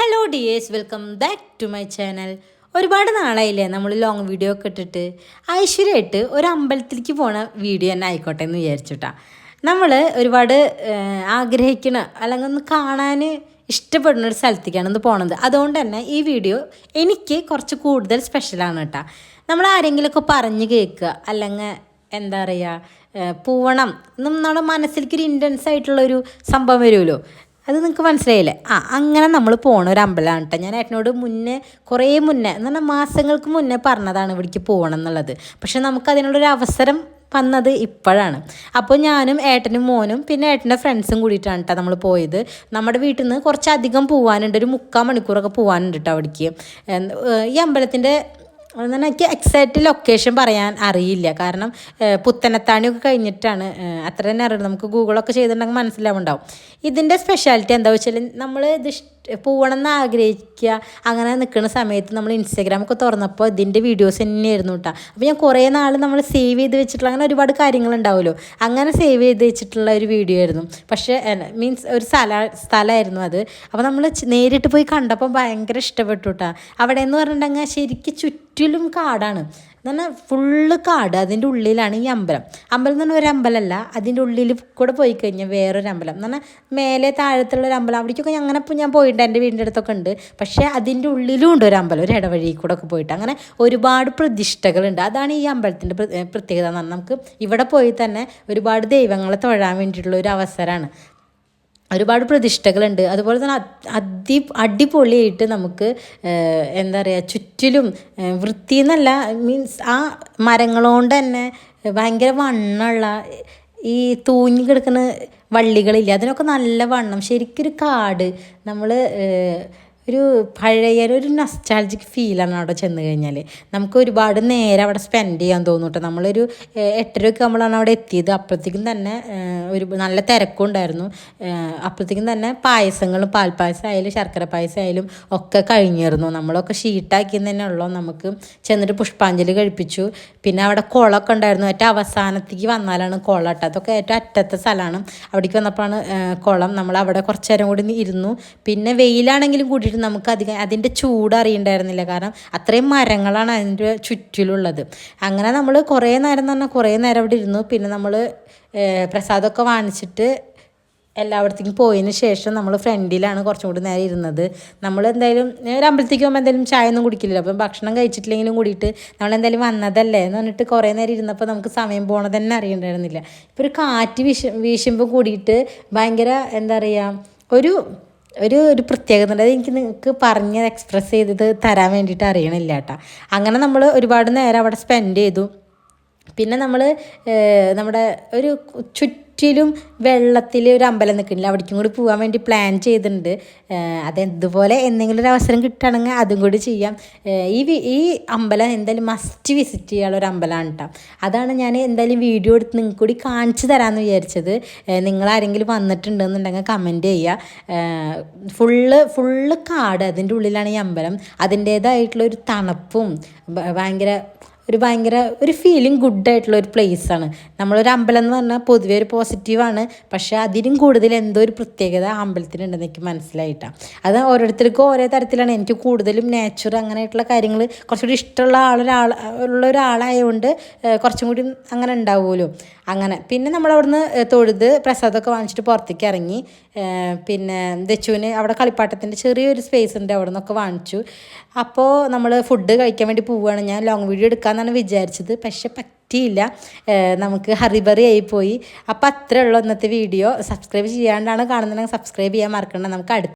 Hello dears welcome back to my channel ഒരുപാട് നാളായില്ലേ നമ്മൾ ലോങ് വീഡിയോ ഒക്കെ ഇട്ടിട്ട്. ഐശ്വര്യമായിട്ട് ഒരു അമ്പലത്തിലേക്ക് പോണ വീഡിയോ തന്നെ ആയിക്കോട്ടെ എന്ന് വിചാരിച്ചിട്ടാ. നമ്മൾ ഒരുപാട് ആഗ്രഹിക്കണ അല്ലെങ്കിൽ ഒന്ന് കാണാൻ ഇഷ്ടപ്പെടുന്ന ഒരു സ്ഥലത്തേക്കാണ് ഇന്ന് പോണത്. അതുകൊണ്ട് തന്നെ ഈ വീഡിയോ എനിക്ക് കുറച്ച് കൂടുതൽ സ്പെഷ്യലാണ് കേട്ടോ നമ്മൾ ആരെങ്കിലുമൊക്കെ പറഞ്ഞ് കേൾക്കുക. അല്ലെങ്കിൽ എന്താ പറയുക പൂവണം. നമ്മുടെ മനസ്സിലേക്ക് ഒരു ഇന്റൻസ് ആയിട്ടുള്ളൊരു സംഭവം വരുമല്ലോ. അത് നിങ്ങൾക്ക് മനസ്സിലായില്ലേ? ആ അങ്ങനെ നമ്മൾ പോകണ ഒരു അമ്പലമാണ് കേട്ടോ ഞാൻ ഏട്ടനോട് മുന്നേ കുറേ മുന്നേ എന്ന് പറഞ്ഞാൽ മാസങ്ങൾക്ക് മുന്നേ പറഞ്ഞതാണ് ഇവിടേക്ക് പോകണം എന്നുള്ളത്. പക്ഷെ നമുക്ക് അതിനുള്ളൊരു അവസരം വന്നത് ഇപ്പോഴാണ്. അപ്പോൾ ഞാനും ഏട്ടനും മോനും പിന്നെ ഏട്ടന്റെ ഫ്രണ്ട്സും കൂടിയിട്ടാണ് കേട്ടോ നമ്മൾ പോയത്. നമ്മുടെ വീട്ടിൽ നിന്ന് കുറച്ചധികം പോവാനുണ്ട്. ഒരു മുക്കാൽ മണിക്കൂറൊക്കെ പോവാനുണ്ട് കേട്ടോ അവിടേക്ക്. ഈ അമ്പലത്തിന്റെ എന്നാൽ എനിക്ക് എക്സാക്റ്റ് ലൊക്കേഷൻ പറയാൻ അറിയില്ല. കാരണം പുത്തനത്താണിയൊക്കെ കഴിഞ്ഞിട്ടാണ്. അത്ര തന്നെ അറിയുള്ളൂ. നമുക്ക് ഗൂഗിളൊക്കെ ചെയ്തിട്ടുണ്ടെങ്കിൽ മനസ്സിലാവുണ്ടാവും. ഇതിന്റെ സ്പെഷ്യാലിറ്റി എന്താ വെച്ചാൽ നമ്മൾ ഇത് ഇഷ്ട പോകണം എന്ന് ആഗ്രഹിക്കുക അങ്ങനെ നിൽക്കുന്ന സമയത്ത് നമ്മൾ ഇൻസ്റ്റാഗ്രാമൊക്കെ തുറന്നപ്പോൾ ഇതിന്റെ വീഡിയോസ് തന്നെയായിരുന്നു കേട്ടോ അപ്പോൾ ഞാൻ കുറേ നാൾ നമ്മൾ സേവ് ചെയ്ത് വെച്ചിട്ടുള്ള അങ്ങനെ ഒരുപാട് കാര്യങ്ങളുണ്ടാവുമല്ലോ. അങ്ങനെ സേവ് ചെയ്ത് വെച്ചിട്ടുള്ള ഒരു വീഡിയോ ആയിരുന്നു. പക്ഷേ മീൻസ് ഒരു സ്ഥല സ്ഥലമായിരുന്നു അത്. അപ്പോൾ നമ്മൾ നേരിട്ട് പോയി കണ്ടപ്പോൾ ഭയങ്കര ഇഷ്ടപ്പെട്ടു കേട്ടോ അവിടെ എന്ന് പറഞ്ഞിട്ടുണ്ടെങ്കിൽ ശരിക്കും ചുറ്റിലും കാടാണ്. എന്ന് പറഞ്ഞാൽ ഫുള്ള് കാട് അതിന്റെ ഉള്ളിലാണ് ഈ അമ്പലം. അമ്പലം എന്ന് പറഞ്ഞാൽ ഒരു അമ്പലമല്ല അതിന്റെ ഉള്ളിൽ കൂടെ പോയി കഴിഞ്ഞാൽ വേറൊരു അമ്പലം. എന്ന് പറഞ്ഞാൽ മേലെ താഴത്തുള്ള ഒരു അമ്പലം. അവിടേക്കൊക്കെ അങ്ങനെ ഞാൻ പോയിട്ടുണ്ട് എന്റെ വീടിന്റെ അടുത്തൊക്കെ ഉണ്ട്. പക്ഷേ അതിന്റെ ഉള്ളിലും ഉണ്ട് ഒരു അമ്പലം ഒരു ഇടവഴി കൂടെ ഒക്കെ പോയിട്ട്. അങ്ങനെ ഒരുപാട് പ്രതിഷ്ഠകളുണ്ട്. അതാണ് ഈ അമ്പലത്തിന്റെ പ്ര- പ്രത്യേകത എന്ന് പറഞ്ഞാൽ നമുക്ക് ഇവിടെ പോയി തന്നെ ഒരുപാട് ദൈവങ്ങളെ തൊഴാൻ വേണ്ടിയിട്ടുള്ള ഒരു അവസരമാണ് ഒരുപാട് പ്രതിഷ്ഠകളുണ്ട്. അതുപോലെ തന്നെ അത്- അടിപൊളിയായിട്ട് നമുക്ക് എന്താ പറയുക ചുറ്റിലും വൃത്തി എന്നല്ല മീൻസ് ആ മരങ്ങളോണ്ട് തന്നെ ഭയങ്കര വണ്ണമുള്ള ഈ തൂങ്ങി കിടക്കുന്ന വള്ളികളില്ല അതിനൊക്കെ നല്ല വണ്ണം. ശരിക്കൊരു കാട് നമ്മൾ ഒരു പഴയ ഒരു നസ്റ്റാൾജിക് ഫീലാണ് അവിടെ ചെന്ന് കഴിഞ്ഞാൽ നമുക്ക് ഒരുപാട് നേരം അവിടെ സ്പെൻഡ് ചെയ്യാൻ തോന്നും കേട്ടോ നമ്മളൊരു എട്ടരയൊക്കെ നമ്മളാണ് അവിടെ എത്തിയത്. അപ്പോഴത്തേക്കും തന്നെ ഒരു നല്ല തിരക്കും ഉണ്ടായിരുന്നു. അപ്പോഴത്തേക്കും തന്നെ പായസങ്ങളും പാൽപ്പായസം ആയാലും ശർക്കര പായസം ആയാലും ഒക്കെ കഴിഞ്ഞിരുന്നു. നമ്മളൊക്കെ ഷീട്ടാക്കി തന്നെ ഉള്ളൂ. നമുക്ക് ചെന്നിട്ട് പുഷ്പാഞ്ജലി കഴിപ്പിച്ചു. പിന്നെ അവിടെ കുളമൊക്കെ ഉണ്ടായിരുന്നു. ഏറ്റവും അവസാനത്തേക്ക് വന്നാലാണ് കുളം കേട്ടോ. അതൊക്കെ ഏറ്റവും അറ്റത്തെ സ്ഥലമാണ്. അവിടേക്ക് വന്നപ്പോഴാണ് കുളം. നമ്മൾ അവിടെ നേരം കൂടി ഇരുന്നു. പിന്നെ വെയിലാണെങ്കിലും കൂടിയിട്ട് നമുക്ക് അധികം അതിന്റെ ചൂട് അറിയണ്ടായിരുന്നില്ല. കാരണം അത്രയും മരങ്ങളാണ് അതിന്റെ ചുറ്റിലുള്ളത്. അങ്ങനെ നമ്മൾ കുറേ നേരം എന്ന് പറഞ്ഞാൽ കുറേ നേരം അവിടെ ഇരുന്നു. പിന്നെ നമ്മൾ പ്രസാദമൊക്കെ വാങ്ങിച്ചിട്ട് എല്ലായിടത്തേക്കും പോയതിന് ശേഷം നമ്മൾ ഫ്രണ്ടിലാണ് കുറച്ചും കൂടി നേരം ഇരുന്നത്. നമ്മൾ എന്തായാലും ഒരു അമ്പലത്തേക്ക് പോകുമ്പോൾ എന്തായാലും ചായ ഒന്നും കുടിക്കില്ലല്ലോ. അപ്പം ഭക്ഷണം കഴിച്ചിട്ടില്ലെങ്കിലും കൂടിയിട്ട് നമ്മൾ എന്തായാലും വന്നതല്ലേ എന്ന് പറഞ്ഞിട്ട് കുറേ നേരം ഇരുന്നപ്പോൾ നമുക്ക് സമയം പോണത് തന്നെ അറിയണ്ടായിരുന്നില്ല. ഇപ്പോൾ ഒരു കാറ്റ് വീശ വീശുമ്പോൾ കൂടിയിട്ട് ഭയങ്കര എന്താ പറയുക ഒരു ഒരു ഒരു പ്രത്യേകത ഉണ്ട്. അത് എനിക്ക് നിങ്ങൾക്ക് പറഞ്ഞ് എക്സ്പ്രസ് ചെയ്തത് തരാൻ വേണ്ടിയിട്ട് അറിയണില്ല കേട്ടോ അങ്ങനെ നമ്മൾ ഒരുപാട് നേരം അവിടെ സ്പെൻഡ് ചെയ്തു. പിന്നെ നമ്മൾ നമ്മുടെ ഒരു ചുറ്റിലും വെള്ളത്തിൽ ഒരു അമ്പലം നിൽക്കുന്നില്ല. അവിടേക്കും കൂടി പോകാൻ വേണ്ടി പ്ലാൻ ചെയ്തിട്ടുണ്ട്. അതെന്തുപോലെ എന്തെങ്കിലും ഒരു അവസരം കിട്ടുകയാണെങ്കിൽ അതും കൂടി ചെയ്യാം. ഈ ഈ അമ്പലം എന്തായാലും മസ്റ്റ് വിസിറ്റ് ചെയ്യാനുള്ള ഒരു അമ്പലമാണ് കേട്ടോ. അതാണ് ഞാൻ എന്തായാലും വീഡിയോ എടുത്ത് നിങ്ങൾക്ക് കൂടി കാണിച്ചു തരാമെന്ന് വിചാരിച്ചത്. നിങ്ങളാരെങ്കിലും വന്നിട്ടുണ്ടെന്നുണ്ടെങ്കിൽ കമന്റ് ചെയ്യുക. ഫുള്ള് ഫുള്ള് കാട് അതിന്റെ ഉള്ളിലാണ് ഈ അമ്പലം. അതിന്റേതായിട്ടുള്ള ഒരു തണുപ്പും ഭയങ്കര ഒരു ഭയങ്കര ഒരു ഫീലിംഗ് ഗുഡ് ആയിട്ടുള്ള ഒരു പ്ലേസാണ് നമ്മളൊരു അമ്പലം എന്ന് പറഞ്ഞാൽ പൊതുവേ ഒരു പോസിറ്റീവാണ് പക്ഷേ അതിലും കൂടുതൽ എന്തോ ഒരു പ്രത്യേകത അമ്പലത്തിനുണ്ടെന്ന് എനിക്ക് മനസ്സിലായിട്ടാണ് അത് ഓരോരുത്തർക്കും ഓരോ തരത്തിലാണ്. എനിക്ക് കൂടുതലും നേച്ചർ അങ്ങനെയായിട്ടുള്ള കാര്യങ്ങൾ കുറച്ചുകൂടി ഇഷ്ടമുള്ള ആളൊരാൾ ഉള്ള ഒരാളായതുകൊണ്ട് കുറച്ചും കൂടി അങ്ങനെ ഉണ്ടാവുമല്ലോ. അങ്ങനെ. പിന്നെ ഏഹ്, തൊഴുത് പ്രസാദമൊക്കെ വാങ്ങിച്ചിട്ട് പുറത്തേക്ക് ഇറങ്ങി പിന്നെ ദച്ചുവിന് അവിടെ കളിപ്പാട്ടത്തിന്റെ ചെറിയൊരു സ്പേസ് ഉണ്ട് അവിടെ നിന്നൊക്കെ വാങ്ങിച്ചു. അപ്പോൾ നമ്മൾ ഫുഡ് കഴിക്കാൻ വേണ്ടി പോവുകയാണ്. ഞാൻ ലോങ് വീഡിയോ എടുക്കാമെന്നാണ് വിചാരിച്ചത്. പക്ഷെ പറ്റിയില്ല. നമുക്ക് ഹറിബറി ആയിപ്പോയി അപ്പോൾ അത്രേ ഉള്ളൂ ഇന്നത്തെ വീഡിയോ. സബ്സ്ക്രൈബ് ചെയ്യാണ്ടാണ് കാണുന്നുണ്ടെങ്കിൽ സബ്സ്ക്രൈബ് ചെയ്യാൻ മറക്കണ്ട. നമുക്ക് അടുത്ത